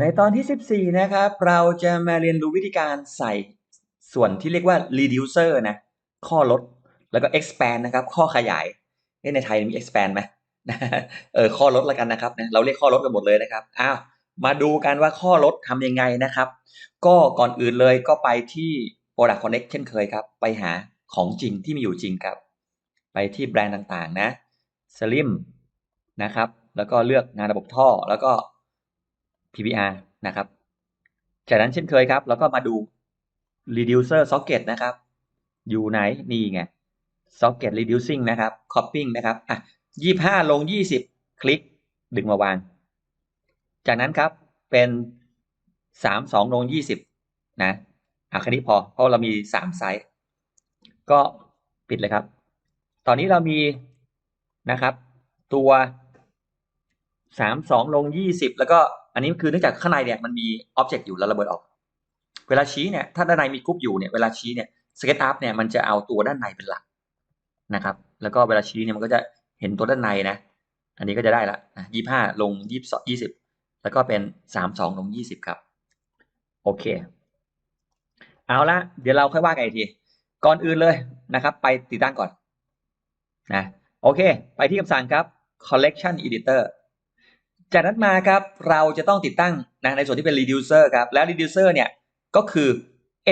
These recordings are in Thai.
ในตอนที่ 14 นะครับ เราจะมาเรียนรู้วิธีการใส่ส่วนที่เรียกว่า reducer นะ ข้อลด แล้วก็ expand นะครับ ข้อขยายเอ๊ะในไทยมี expand ไหมเออ ข้อลดแล้วกันนะครับ เราเรียกข้อลดกันหมดเลยนะครับ อ้าว มาดูกันว่าข้อลดทำยังไงนะครับ ก็ก่อนอื่นเลยก็ไปที่ Product Connect เช่นเคยครับ ไปหาของจริงที่มีอยู่จริงครับ ไปที่แบรนด์ต่างๆนะ Slim นะครับ แล้วก็เลือกงานระบบท่อ แล้วก็ PBR นะครับ จากนั้นเช่นเคยครับ แล้วก็มาดู reducer socket นะครับ อยู่ไหน นี่ไง socket reducing นะครับ copying นะครับอะ25 ลง 20 คลิกดึงมาวาง จากนั้นครับเป็น 32 ลง 20 นะอะแค่นี้พอ เพราะเรามี 3 ไซส์ ก็ปิดเลยครับ ตอนนี้เรามีนะครับ ตัว 32 ลง 20 แล้วก็ อันนี้คือเนื่องจากข้างในเนี่ยมันมีอ็อบเจกต์อยู่แล้วระเบิดออก เวลาชี้เนี่ยถ้าด้านในมีกรุ๊ปอยู่เนี่ยเวลาชี้เนี่ยสเก็ตอัพเนี่ยมันจะเอาตัวด้านในเป็นหลักนะครับ แล้วก็เวลาชี้เนี่ยมันก็จะเห็นตัวด้านในนะ อันนี้ก็จะได้ละยี่ห้าลงยี่สิบยี่สิบแล้วก็เป็นสามสองลงยี่สิบครับ โอเค เอาละเดี๋ยวเราค่อยว่ากันอีกที ก่อนอื่นเลยนะครับ ไปติดตั้งก่อนนะ โอเค ไปที่คำสั่งครับ collection editor จากนั้นมาครับเราจะต้องติดตั้งนะในส่วนที่เป็น reducer ครับแล้ว reducer เนี่ยก็คือ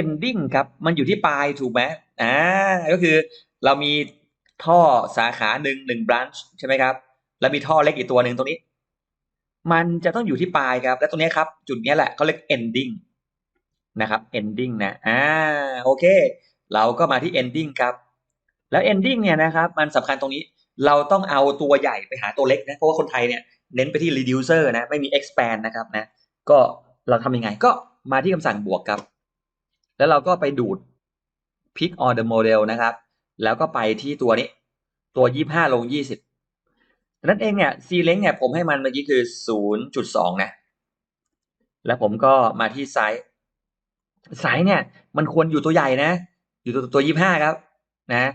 ending ครับมันอยู่ที่ปลายถูกไหมอ่าก็คือเรามีท่อสาขาหนึ่งหนึ่ง branch ใช่ไหมครับแล้วมีท่อเล็กอีกตัวหนึ่งตรงนี้ มันจะต้องอยู่ที่ปลายครับ และตรงนี้ครับ จุดนี้แหละเขาเรียก ending นะครับ ending นะอ่าโอเค เราก็มาที่ ending ครับแล้ว ending เนี่ยนะครับมันสำคัญตรงนี้เราต้องเอาตัวใหญ่ไปหาตัวเล็กนะเพราะว่าคนไทยเนี่ย เน้นไปที่ reducer นะไม่มี expand นะครับนะก็เราทำยังไงก็มาที่คำสั่งบวกครับ แล้วเราก็ไปดูด pick on the model นะครับ แล้วก็ไปที่ตัวนี้ตัว 25 ลง 20 นั่นเองเนี่ย C length เนี่ยผมให้มันเมื่อกี้คือ 0.2 นะ แล้วผมก็มาที่ไซส์ไซส์เนี่ย มันควรอยู่ตัวใหญ่นะ อยู่ตัวตัว 25 ครับนะ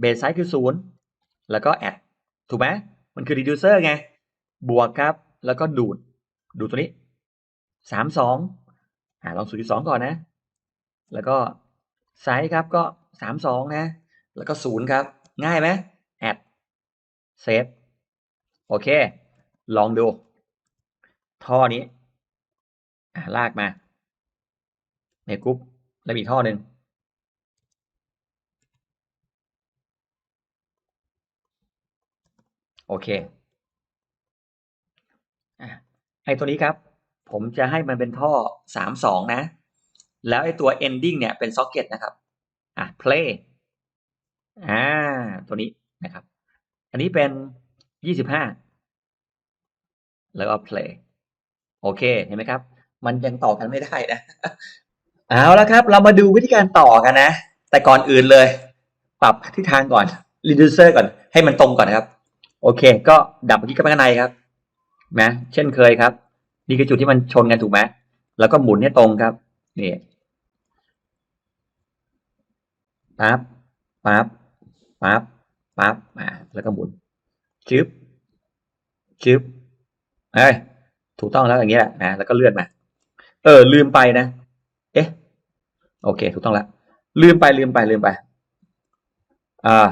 เบสไซส์คือ 0 แล้วก็ add ถูกไหมมันคือ reducer ไง บวกครับ แล้วก็ดูด ดูดตัวนี้32อ่าลอง0.2ก่อนนะ แล้วก็ไซส์ครับก็32นะ แล้วก็0ครับ ง่ายไหม add save โอเค ลองดู ท่อนี้อ่าลากมาในกรุ๊ปแล้วมีท่อหนึ่งโอเค ไอตัวนี้ครับ ผมจะให้มันเป็นท่อ 32 นะ แล้วไอตัว ending เนี่ยเป็น socket นะครับ อะ play อ่า ตัวนี้นะครับ อันนี้เป็น 25 แล้วก็ play โอเค เห็นไหมครับ มันยังต่อกันไม่ได้นะ เอาละครับ เรามาดูวิธีการต่อกันนะ แต่ก่อนอื่นเลย ปรับทิศทางก่อน reducer ก่อน ให้มันตรงก่อนนะครับ โอเค ก็ดับเมื่อกี้กับข้างในครับ นะเช่นเคยครับ นี่คือจุดที่มันชนกันถูกไหมแล้วก็หมุนให้ตรงครับ นี่ปั๊บปั๊บปั๊บปั๊บมาแล้วก็หมุนชึบชึบเอ้ยถูกต้องแล้วอย่างเงี้ยนะแล้วก็เลื่อนมา เออ ลืมไปนะ เอ๊ะ โอเค ถูกต้องแล้วลืมไปลืมไปลืมไปอ่า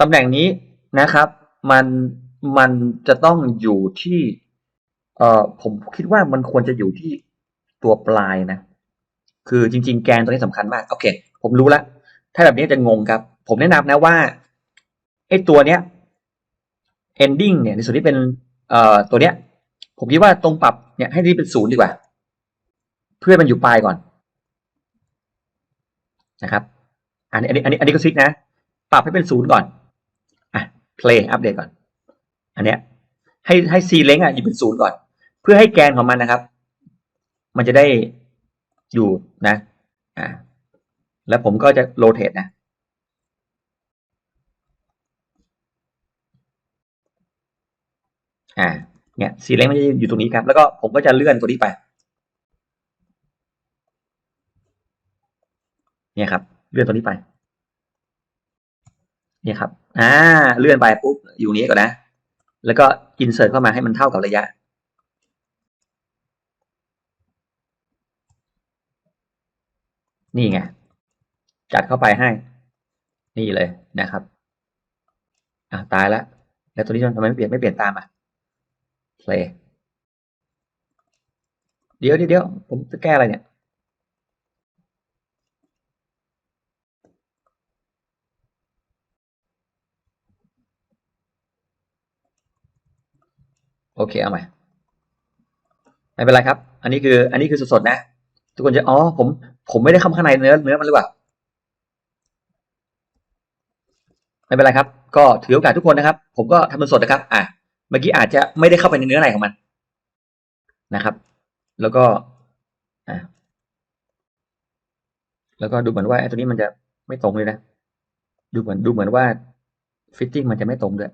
ตำแหน่งนี้นะครับ มันมันจะต้องอยู่ที่ เอ่อผมคิดว่ามันควรจะอยู่ที่ตัวปลายนะ คือจริง ๆ แกนตัวนี้สำคัญมาก โอเค ผมรู้ล้วถ้าแบบนี้จะงงครับ ผมแนะนำนะว่าไอ้ตัวเนี้ย ending เนี่ยในส่วนที่เป็นเอ่อตัวเนี้ย ผมคิดว่าตรงปรับเนี่ยให้นี่เป็นศูนย์ดีกว่า เพื่อมันอยู่ปลายก่อนนะครับ อันนี้อันนี้อันนี้อันนี้ก็ซิกนะ ปรับให้เป็นศูนย์ก่อน อะ play อัปเดตก่อน อันเนี้ยให้ให้ C length อะอยู่เป็นศูนย์ก่อน เพื่อให้แกนของมันนะครับ มันจะได้อยู่นะอ่าแล้วผมก็จะ rotate นะอ่าเนี่ย C length มันจะอยู่ตรงนี้ครับ แล้วก็ผมก็จะเลื่อนตัวนี้ไป เนี่ยครับ เลื่อนตัวนี้ไป เนี่ยครับ อ่า เลื่อนไปปุ๊บอยู่นี้ก่อนนะ แล้วก็ insert เข้ามาให้มันเท่ากับระยะ นี่ไง จัดเข้าไปให้ นี่เลยนะครับ อะตายแล้ว แล้วตัวนี้ทำไมไม่เปลี่ยนไม่เปลี่ยนตามอะ play เดี๋ยวเดี๋ยวเดี๋ยวผมจะแก้อะไรเนี่ย โอเค เอาใหม่ ไม่เป็นไรครับ อันนี้คือ อันนี้คือสดๆนะ ทุกคนจะอ๋อผมผมไม่ได้เข้าข้างในเนื้อเนื้อมันหรือเปล่าไม่เป็นไรครับ ก็ถือโอกาสทุกคนนะครับ ผมก็ทำมันสดนะครับ อะเมื่อกี้อาจจะไม่ได้เข้าไปในเนื้อในของมันนะครับ แล้วก็อะแล้วก็ดูเหมือนว่าไอ้ตัวนี้มันจะไม่ตรงเลยนะ ดูเหมือนดูเหมือนว่าฟิตติ้งมันจะไม่ตรงด้วย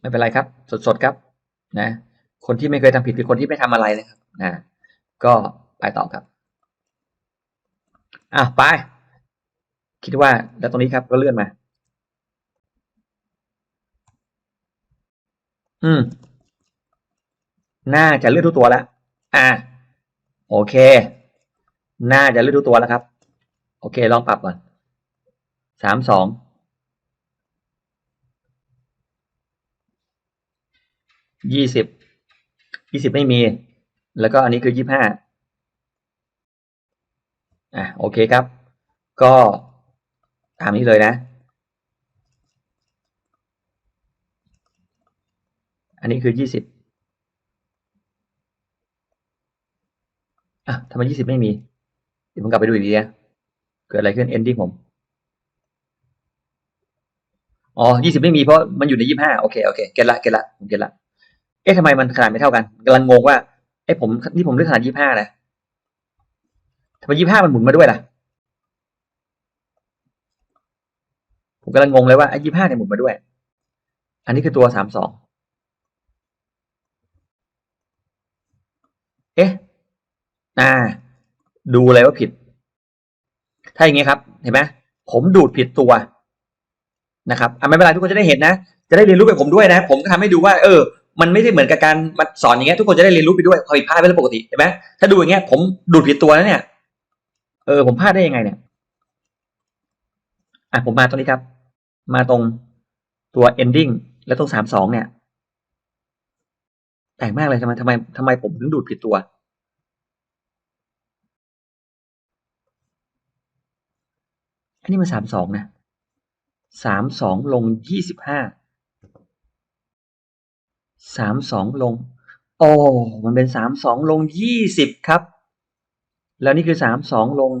ไม่เป็นไรครับ สดๆครับ นะ คนที่ไม่เคยทำผิดคือคนที่ไม่ทำอะไรนะครับนะก็ไปต่อครับอะไป คิดว่าแล้วตรงนี้ครับก็เลื่อนมา อืม น่าจะเลื่อนทุกตัวแล้วอะโอเค น่าจะเลื่อนทุกตัวแล้วครับ โอเค ลองปรับก่อนสามสองยี่สิบ ยี่สิบไม่มี แล้วก็อันนี้คือยี่ห้าอะโอเคครับ ก็ตามนี้เลยนะ อันนี้คือยี่สิบอะทำไมยี่สิบไม่มี เดี๋ยวผมกลับไปดูอีกทีนะเกิดอะไรขึ้น ending ผมอ๋อยี่สิบไม่มีเพราะมันอยู่ในยี่ห้าโอเค โอเค เก็ตละ เก็ตละผมเก็ตละ เอ๊ะทำไมมันขนาดไม่เท่ากันกำลังงงว่าเอ๊ะผมนี่ผมเลือกขนาดยี่ห้านะทำไมยี่ห้ามันหมุนมาด้วยล่ะ ผมกำลังงงเลยว่าไอ้ยี่ห้าเนี่ยหมุนมาด้วย อันนี้คือตัวสามสองเอ๊ะอ่า ดูเลยว่าผิด ถ้าอย่างงี้ครับ เห็นไหมผมดูดผิดตัวนะครับอะไม่เป็นไรทุกคนจะได้เห็นนะ จะได้เรียนรู้ไปผมด้วยนะ ผมก็ทำให้ดูว่า เออ มันไม่ได้เหมือนกับการมาสอนอย่างเงี้ยทุกคนจะได้เรียนรู้ไปด้วยพอผิดพลาดเป็นเรื่องปกติเห็นไหมถ้าดูอย่างเงี้ยผมดูดผิดตัวแล้วเนี่ยเออผมพลาดได้ยังไงเนี่ยอะผมมาตรงนี้ครับ มาตรงตัว ending แล้วตรงสามสองเนี่ยแปลกมากเลยทำไมทำไมทำไมผมถึงดูดผิดตัว อันนี้มันสามสองนะสามสองลงยี่สิบห้า สามสองลง โอ้มันเป็นสามสองลงยี่สิบครับ แล้วนี่คือสามสองลง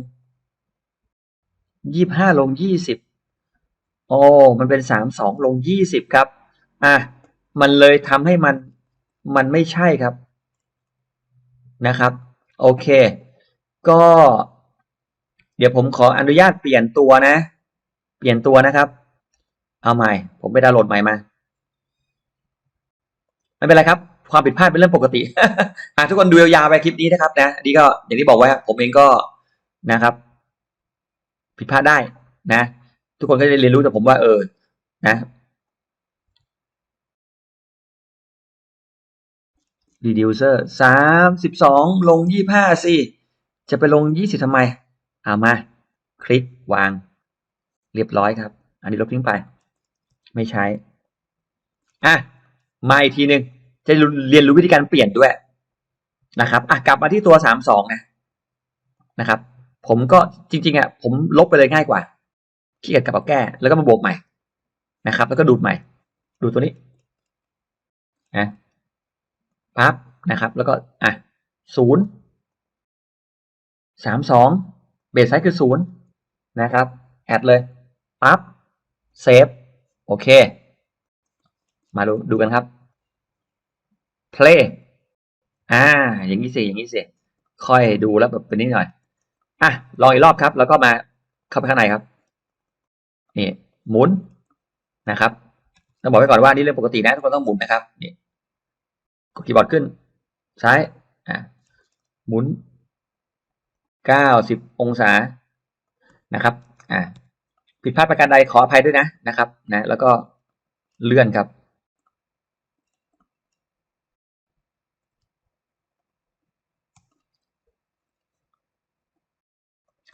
ยี่ห้าลงยี่สิบโอ้มันเป็นสามสองลงยี่สิบครับ อะ มันเลยทำให้มัน มันไม่ใช่ครับ นะครับ โอเค ก็ เดี๋ยวผมขออนุญาตเปลี่ยนตัวนะ เปลี่ยนตัวนะครับ เอาใหม่ ผมไปดาวน์โหลดใหม่มา ไม่เป็นไรครับ ความผิดพลาดเป็นเรื่องปกติอะทุกคนดูยาวๆไปคลิปนี้นะครับ นะอันนี้ก็อย่างที่บอกไว้ผมเองก็นะครับ ผิดพลาดได้นะ ทุกคนก็จะเรียนรู้จากผมว่า เออ นะ reducer สามสิบสองลงยี่ห้าสิจะไปลงยี่สิบทำไมเอามา คลิกวาง เรียบร้อยครับ อันนี้ลบทิ้งไป ไม่ใช้ อะ มาอีกทีหนึ่งจะเรียนรู้วิธีการเปลี่ยนด้วยนะครับอะกลับมาที่ตัวสามสองนะนะครับ ผมก็จริงๆอะผมลบไปเลยง่ายกว่าขี้เกียจกลับมาแก้ แล้วก็มาบวกใหม่นะครับ แล้วก็ดูดใหม่ ดูตัวนี้นะปั๊บนะครับ แล้วก็อะศูนย์สามสองเบสไซส์คือศูนย์นะครับแอดเลยปั๊บเซฟโอเค มาดูดูกันครับ play อ่า อย่างนี้สิอย่างนี้สิค่อยดูแล้วแบบเป็นนิดหน่อย อะลองอีกรอบครับ แล้วก็มาเข้าไปข้างในครับนี่หมุนนะครับต้องบอกไว้ก่อนว่านี่เรื่องปกตินะทุกคนต้องหมุนนะครับนี่กดคีย์บอร์ดขึ้นซ้ายอะหมุนเก้าสิบองศานะครับ อ่าผิดพลาดประการใดขออภัยด้วยนะนะครับ นะ แล้วก็เลื่อนครับ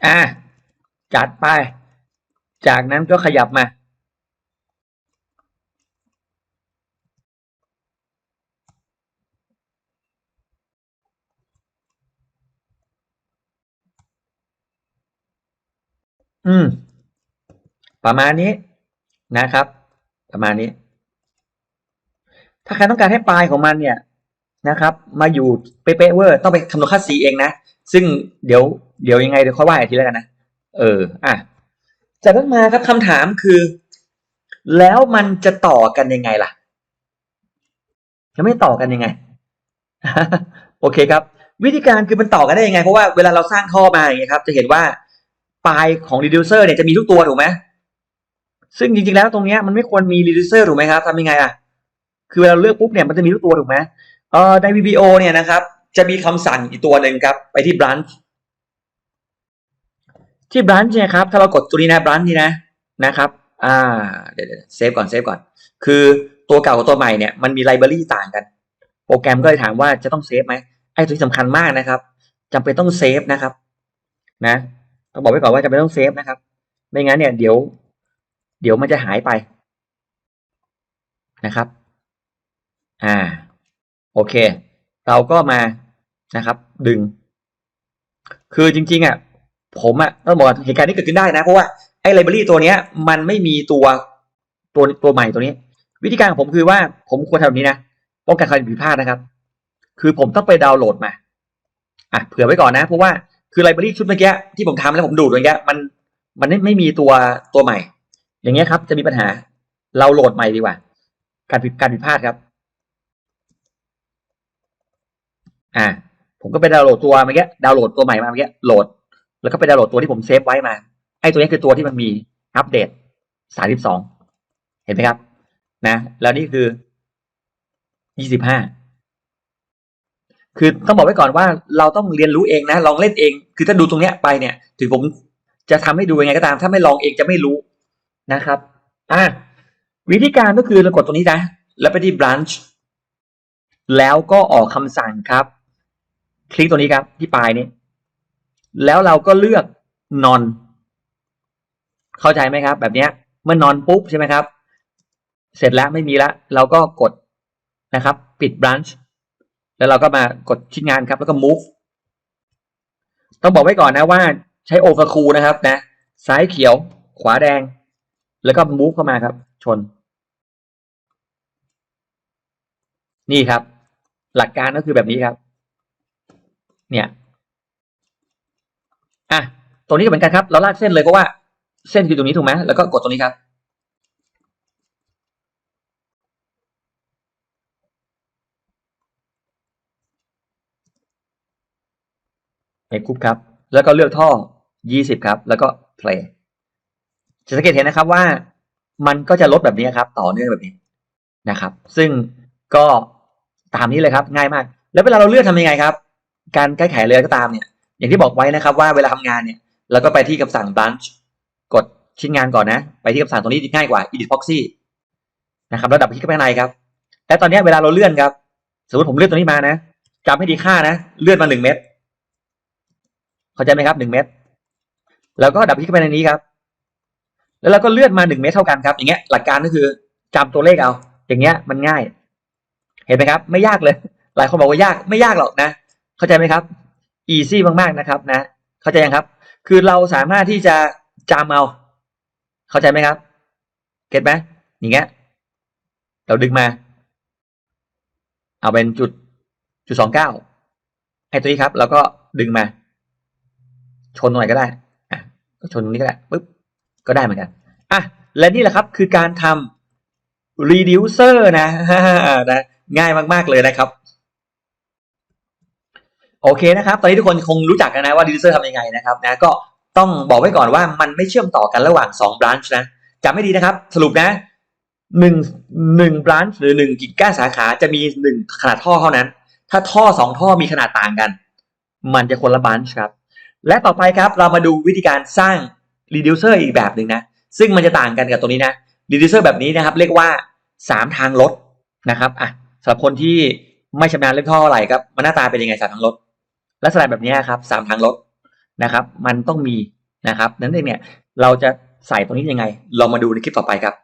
อะจัดไป จากนั้นก็ขยับมา อืม ประมาณนี้นะครับ ประมาณนี้ ถ้าใครต้องการให้ปลายของมันเนี่ยนะครับ มาอยู่เป๊ะๆเวอร์ ต้องไปคำนวณค่า c เองนะ ซึ่งเดี๋ยวเดี๋ยวยังไงเดี๋ยวค่อยว่าอีกทีแล้วกันนะ เออ อะ จากนั้นมาครับคำถามคือ แล้วมันจะต่อกันยังไงล่ะ จะไม่ต่อกันยังไง โอเคครับ วิธีการคือมันต่อกันได้ยังไง เพราะว่าเวลาเราสร้างท่อมาอย่างเงี้ยครับ จะเห็นว่าปลายของ reducer เนี่ยจะมีทุกตัวถูกไหมซึ่งจริงๆแล้วตรงเนี้ยมันไม่ควรมี reducer ถูกไหมครับทำยังไงอะ คือเวลาเราเลือกปุ๊บเนี่ยมันจะมีทุกตัวถูกไหมเอ่อใน VBO เนี่ยนะครับ จะมีคำสั่งอีกตัวหนึ่งครับ ไปที่ branch ที่ branch เนี่ยครับ ถ้าเรากดตัวนี้นะ branch นี่นะนะครับ อ่า เดี๋ยวเซฟก่อนเซฟก่อน คือตัวเก่ากับตัวใหม่เนี่ยมันมีไลบรารีต่างกัน โปรแกรมก็เลยถามว่าจะต้องเซฟไหมไอ้ตัวที่สำคัญมากนะครับจำเป็นต้องเซฟนะครับ นะต้องบอกไว้ก่อนว่าจำเป็นต้องเซฟนะครับ ไม่งั้นเนี่ยเดี๋ยว เดี๋ยวมันจะหายไปนะครับ อ่า โอเค เราก็มานะครับ ดึง คือจริงๆอะผมอะต้องบอกเหตุการณ์นี้เกิดขึ้นได้นะ เพราะว่าไอ้ไลบรารีตัวเนี้ย มันไม่มีตัวตัวตัวใหม่ตัวนี้ วิธีการของผมคือว่าผมควรทำแบบนี้นะป้องกันการผิดพลาดนะครับ คือผมต้องไปดาวน์โหลดมาอะเผื่อไว้ก่อนนะ เพราะว่าคือไลบรารีชุดเมื่อกี้ที่ผมทำแล้วผมดูดเมื่อกี้มันมันไม่ไม่มีตัวตัวใหม่ อย่างเงี้ยครับ จะมีปัญหาเราโหลดใหม่ดีกว่า การผิดการผิดพลาดครับ อ่า ผมก็ไปดาวน์โหลดตัวเมื่อกี้ดาวน์โหลดตัวใหม่มาเมื่อกี้โหลด แล้วก็ไปดาวน์โหลดตัวที่ผมเซฟไว้มา ไอ้ตัวนี้คือตัวที่มันมีอัปเดตสามสิบสองเห็นไหมครับ นะ แล้วนี่คือยี่สิบห้าคือต้องบอกไว้ก่อนว่าเราต้องเรียนรู้เองนะ ลองเล่นเอง คือถ้าดูตรงเนี้ยไปเนี่ย ถึงผมจะทำให้ดูยังไงก็ตาม ถ้าไม่ลองเองจะไม่รู้นะครับ อะวิธีการก็คือเรากดตรงนี้นะ แล้วไปที่ branch แล้วก็ออกคำสั่งครับ คลิกตรงนี้ครับที่ปลายนี้ แล้วเราก็เลือก non เข้าใจไหมครับ แบบนี้เมื่อนอนปุ๊บใช่ไหมครับ เสร็จแล้วไม่มีแล้วเราก็กดนะครับ ปิด branch แล้วเราก็มากดชิ้นงานครับ แล้วก็ move ต้องบอกไว้ก่อนนะว่าใช้ overcool นะครับนะ ซ้ายเขียว ขวาแดง แล้วก็ move เข้ามาครับ ชน นี่ครับ หลักการก็คือแบบนี้ครับ เนี่ยอะตรงนี้ก็เหมือนกันครับ เราลากเส้นเลยเพราะว่าเส้นคือตรงนี้ถูกไหมแล้วก็กดตรงนี้ครับเอกรุ๊ปครับ แล้วก็เลือกท่อ 20 ครับ แล้วก็ play จะสังเกตเห็นนะครับว่ามันก็จะลดแบบนี้ครับ ต่อเนื่องแบบนี้นะครับ ซึ่งก็ตามนี้เลยครับ ง่ายมาก แล้วเวลาเราเลือกทำยังไงครับ การแก้ไขเลยก็ตามเนี่ย อย่างที่บอกไว้นะครับว่าเวลาทำงานเนี่ยเราก็ไปที่คำสั่ง branch กดชิ้นงานก่อนนะ ไปที่คำสั่งตรงนี้ง่ายกว่า edit proxy นะครับแล้วดับคลิกเข้าไปข้างในครับ และตอนนี้เวลาเราเลื่อนครับ สมมติผมเลื่อนตัวนี้มานะจำให้ดีค่านะ เลื่อนมาหนึ่งเมตร เข้าใจไหมครับหนึ่งเมตร แล้วก็ดับคลิกเข้าไปในนี้ครับ แล้วเราก็เลื่อนมาหนึ่งเมตรเท่ากันครับ อย่างเงี้ยหลักการก็คือจำตัวเลขเอา อย่างเงี้ยมันง่าย เห็นไหมครับ ไม่ยากเลย หลายคนบอกว่ายากไม่ยากหรอกนะ เข้าใจไหมครับ easy มากๆนะครับนะ เข้าใจยังครับ คือเราสามารถที่จะจำเอา เข้าใจไหมครับ เก็ตไหมอย่างเงี้ย เราดึงมา เอาเป็นจุดจุดสองเก้าไอ้ตัวนี้ครับ แล้วก็ดึงมา ชนตรงไหนก็ได้อะก็ชนตรงนี้ก็ได้ปึ๊บก็ได้เหมือนกันอะและนี่แหละครับคือการทำ reducer นะนะง่ายมาก ๆ เลยนะครับ โอเคนะครับ ตอนนี้ทุกคนคงรู้จักกันนะว่า reducer ทำยังไงนะครับนะก็ต้องบอกไว้ก่อนว่ามันไม่เชื่อมต่อกันระหว่าง 2 branch นะจำไม่ดีนะครับ สรุปนะหนึ่งหนึ่ง branch หรือหนึ่งกิจการสาขาจะมีหนึ่งขนาดท่อเท่านั้น ถ้าท่อสองท่อมีขนาดต่างกัน มันจะคนละ branch ครับ และต่อไปครับเรามาดูวิธีการสร้าง reducer อีกแบบหนึ่งนะ ซึ่งมันจะต่างกันกับตัวนี้นะ reducer แบบนี้นะครับ เรียกว่าสามทางลดนะครับอะสำหรับคนที่ไม่ชำนาญเรื่องท่ออะไรครับมันหน้าตาเป็นยังไงสามทางลด ลักษณะแบบนี้ครับสามทางลดนะครับ มันต้องมีนะครับนั้นเองเนี่ยเราจะใส่ตรงนี้ยังไง เรามาดูในคลิปต่อไปครับ